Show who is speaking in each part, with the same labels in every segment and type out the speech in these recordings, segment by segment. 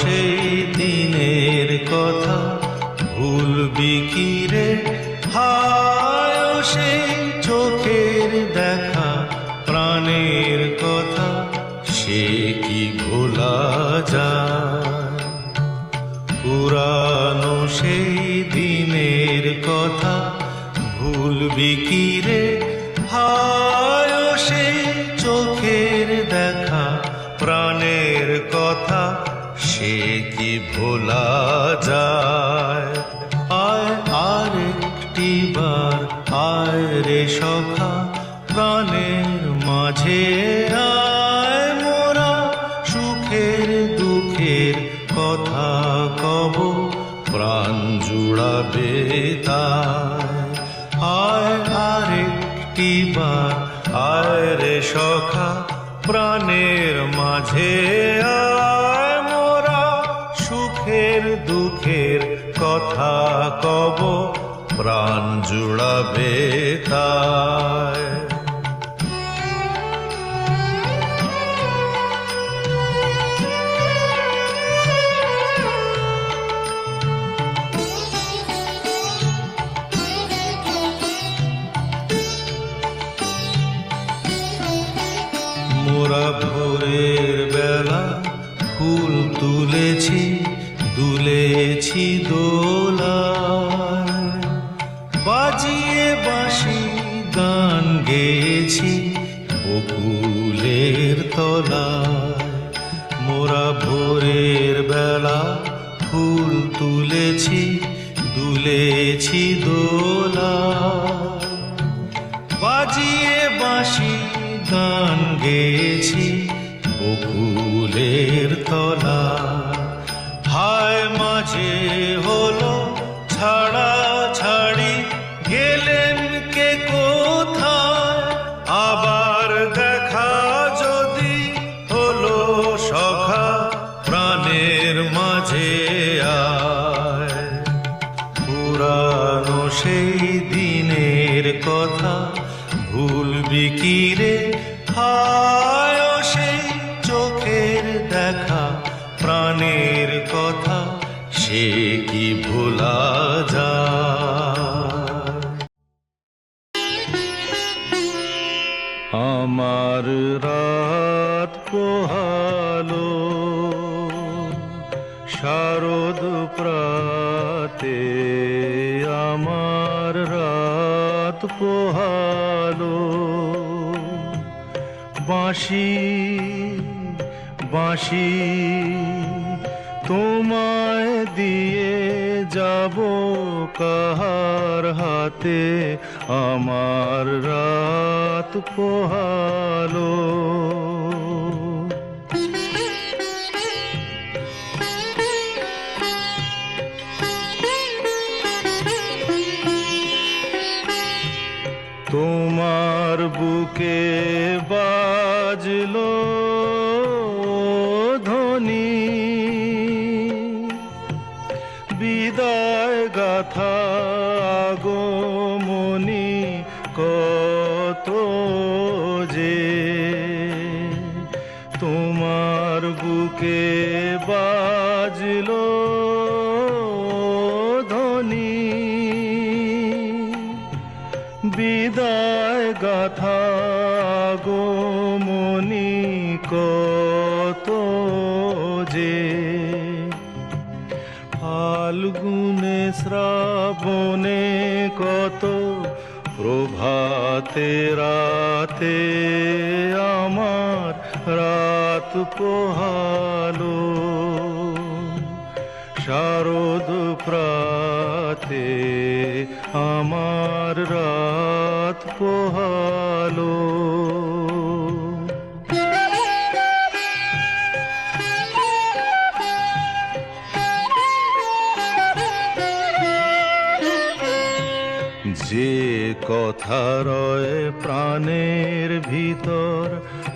Speaker 1: সেই দিনের যায়। আয়, আর একটি বার, আয় রে সখা, প্রাণের মাঝে আয়। মোরা সুখের দুঃখের কথা কব, প্রাণ জুড়াবে আয়, আর একটি বার, আয় রে সখা, প্রাণের মাঝে প্রাণ জুড়াবে তাই দুলেছি দোলা। বাজিয়ে বাঁশি গান গেছি বকুলের তলা। হায় মাঝে দেখা প্রাণের কথা, সে কি ভোলা যায়? আমার রাত পোহালো, শারদ প্রাতে আমার রাত পোহালো। বাঁশি বাঁশি তোমায় দিয়ে যাব কাহার হাতে আমার রাত পোহালো। বাজলো ধ্বনি। বিদায় গাথা গো মনি কত যে ফাল্গুনে শ্রাবণে কত প্রভাতে রাতে রাত পোহালো শারদ প্রাতে আমার রাত পোহালো। যে কথা রয় প্রাণের ভিতর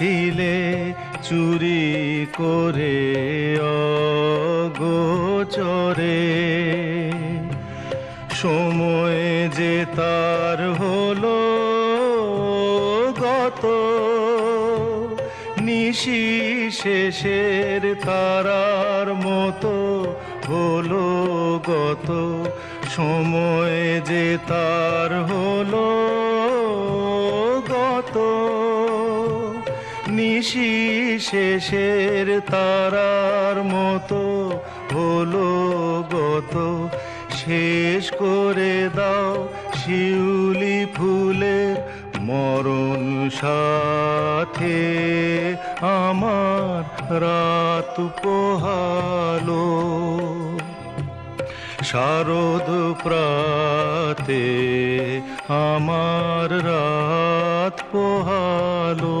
Speaker 1: নিয়েছিলে চুরি করে অগোচরে সময় যে তার হলো গত, নিশি শেষের তারার মতো হলো গত। সময় যে তার হলো নিশি শেষের তারার মতো হলো গত। শেষ করে দাও শিউলি ফুলের মরণ সাথে। আমার রাত পোহালো। শারদ প্রাতে আমার রাত পোহালো।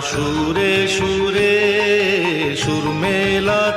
Speaker 1: সুরে সুরে সুর মেলাতে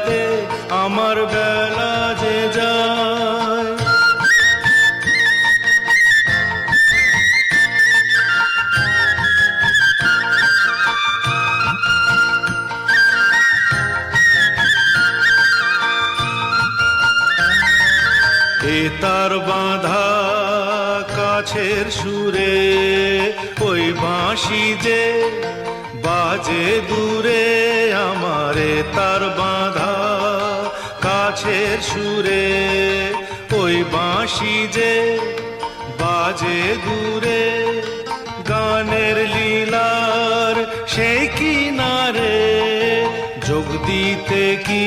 Speaker 1: সেই কিনারে যোগ দিতে কি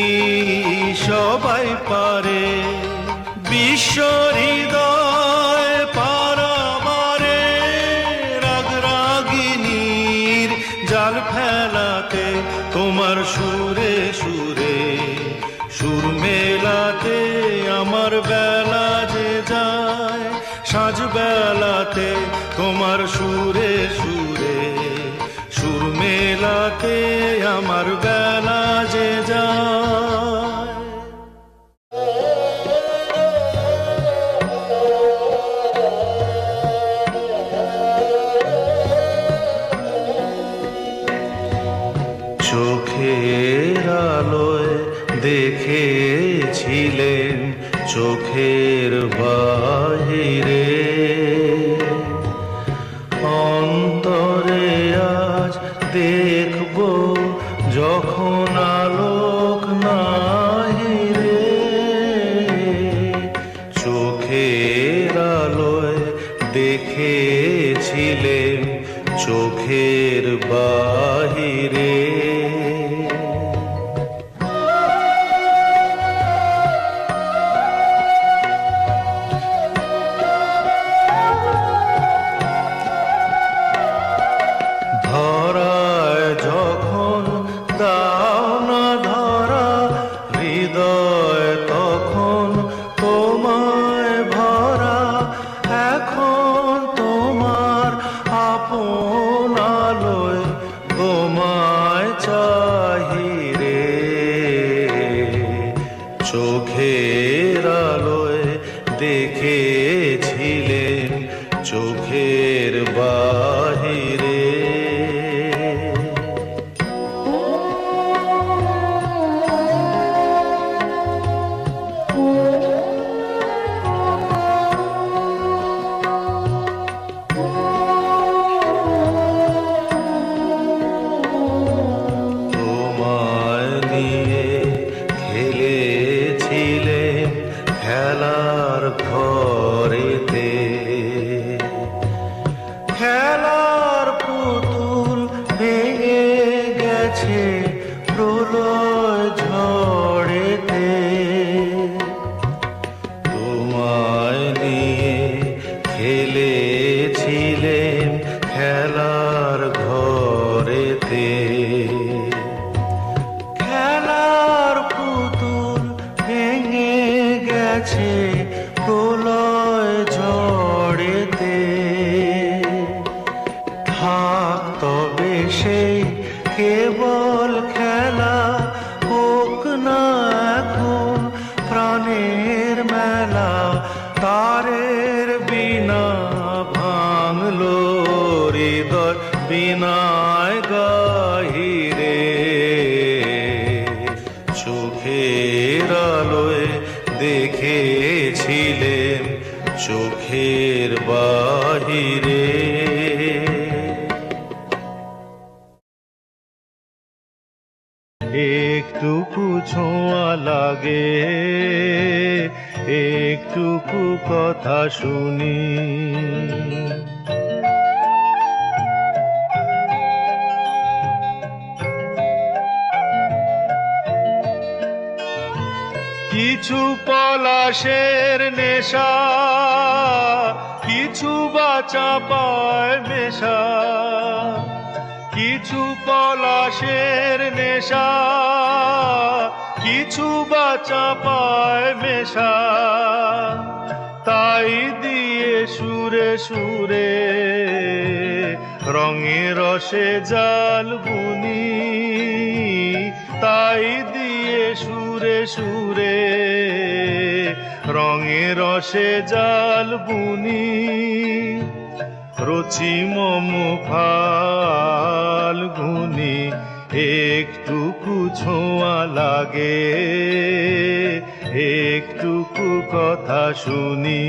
Speaker 1: সবাই পারে? বিশ্ব হৃদয় বাহিরে বিনায় গাহিরে চোখের আলোয় দেখেছিলেন চোখের বাহিরে। একটুকু ছোঁয়া লাগে একটুকু কথা শুনি। পলাশের নেশা, কিছু বাচা পায় মেশা কিছু পলাশের নেশা, কিছু বাচা পায় মেশা তাই দিয়ে সুরে সুরে রঙে রসে জাল বুনি, তাই দিয়ে সুরে সুরে রঙে রসে জাল বুনি রচি মম ফাল্গুনি একটুকু ছোঁয়া লাগে একটুকু কথা শুনি।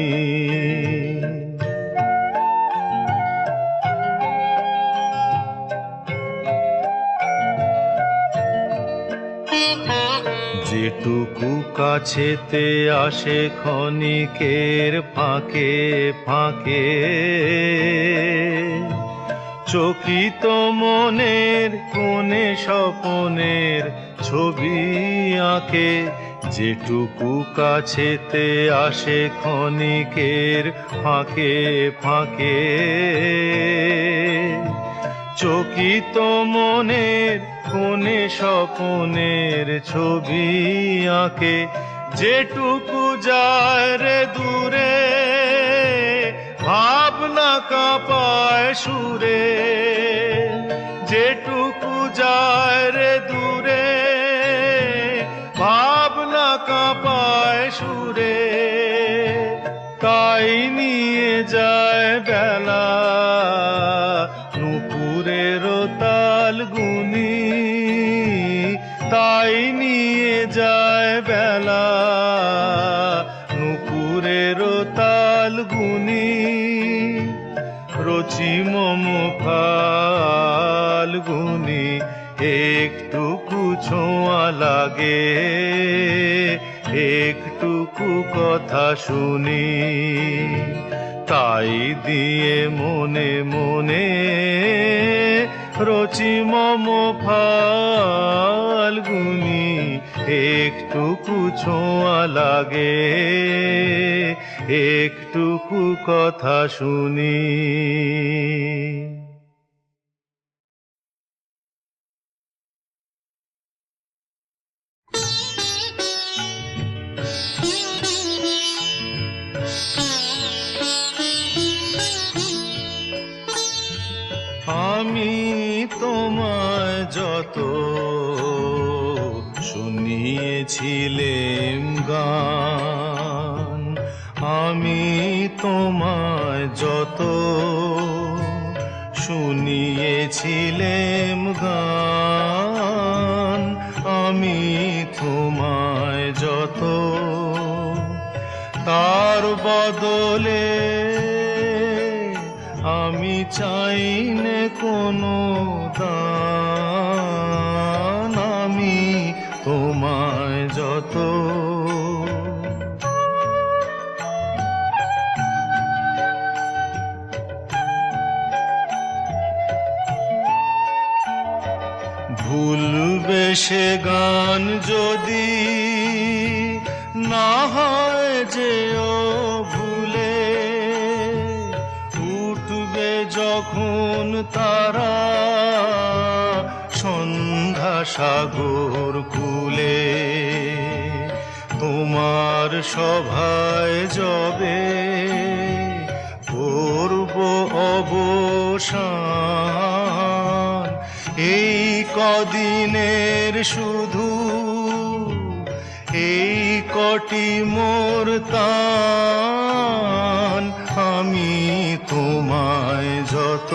Speaker 1: যেটুকু কাছেতে আসে ক্ষণিকের ফাঁকে ফাঁকে। চকিত মনের কোণে স্বপনের ছবি আঁকে, যেটুকু কাছেতে আসে ক্ষণিকের ফাঁকে ফাঁকে। চকিত মনের কোণে স্বপনের ছবি আঁকে। যেটুকু যায় রে দূরে, ভাবনা কাঁপায় সুরে। যেটুকু যায় রে দূরে, ভাবনা কাঁপায় সুরে। তাই নিয়ে যায় বেলা। তাই নিয়ে যায় বেলা। নুপুরের তাল গুনি, রচি মম ফাল্গুনি একটুকু ছোঁয়া লাগে, একটুকু কথা শুনি। তাই দিয়ে মনে মনে রচি মম ফাল্গুনি একটুকু ছোঁয়া লাগে। একটুকু কথা শুনি। তোমায় যত শুনিয়েছিলেম গান আমি তোমায় যত তার বদলে আমি চাই নে কোনো দান। সে গান যদি না হয় যে ও ভুলে, উঠবে যখন তারা সন্ধ্যা সাগর কুলে। তোমার সভায় যবে করব অবসান। এই কদিনের শুধু এই কটি মোর তান আমি তোমায় যত।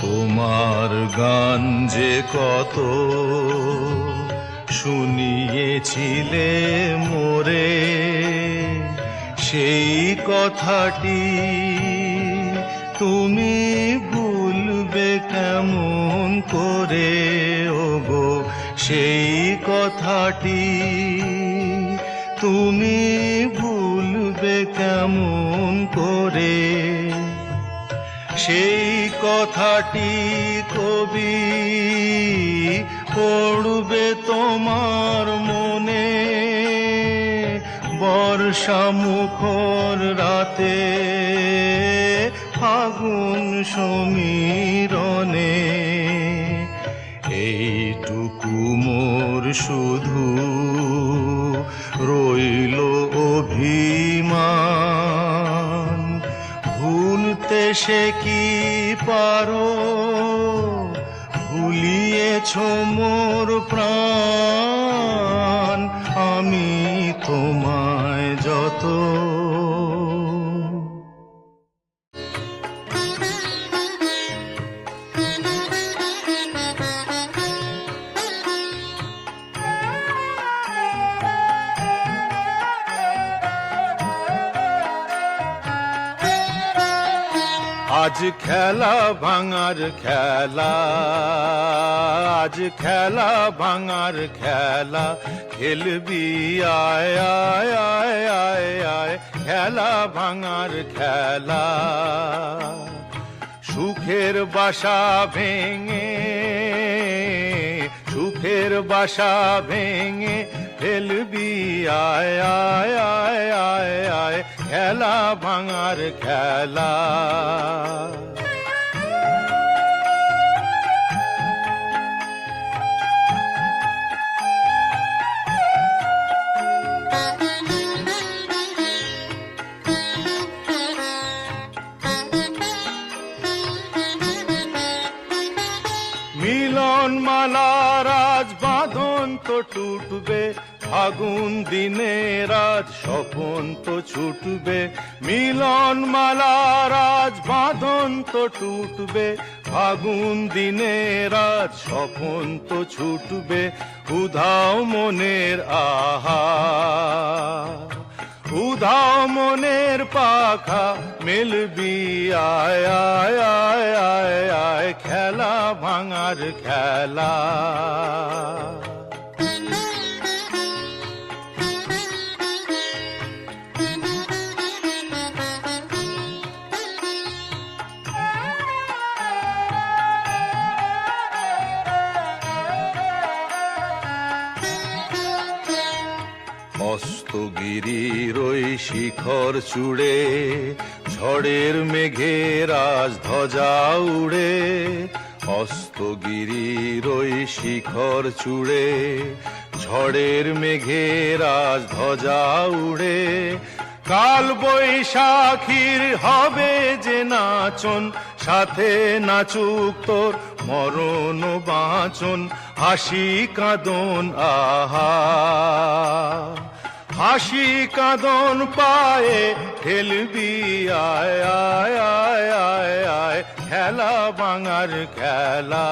Speaker 1: তোমার গান যে কত শুনিয়েছিলে মোরে। সেই কথাটি তুমি ভুলবে কেমন করে? ওগো, সেই কথাটি তুমি ভুলবে কেমন করে? সেই কথাটি কবি পড়বে তোমার মনে। বর্ষা মুখর রাতে ফাগুন সমীরণে। এইটুকু মোর শুধু রইল অভিমান। ভুলতে সে কি পারো? ভুলিয়েছ মোর প্রাণ। আজ খেলা ভাঙার খেলা, আজ খেলা ভাঙার খেলা, খেলবি, আয় আয় আয় আয় আয়, খেলা ভাঙার খেলা। সুখের বাসা ভেঙে, সুখের বাসা ভেঙে ফেলবি আয় আয় আয় ভাঙার খেলা। মিলন মালার আজ বাঁধন তো টুটবে ফাগুন দিনে রাজ স্বপন তো ছুটবে, মিলন মালার আজ বাঁধন তো টুটবে। ফাগুন দিনে রাজ স্বপন তো ছুটবে, উধাও মনের আহা। উধাও মনের পাখা মেলবি, আয় আয় আয় আয় আয়, খেলা ভাঙার খেলা। অস্তগিরির ওই শিখর চূড়ে, ঝড়ের মেঘে রাজ ধ্বজা উড়ে। অস্তগিরির ওই শিখর চূড়ে, ঝড়ের মেঘে রাজ ধ্বজা উড়ে। কাল বৈশাখীর হবে যে নাচন, সাথে নাচুক তোর মরণ বাঁচন, হাসি কাঁদন, আহা। হাসি কাঁদন পায়ে ঠেলবি আয় আয় আয় আয় আয় খেলা বাঙার খেলা।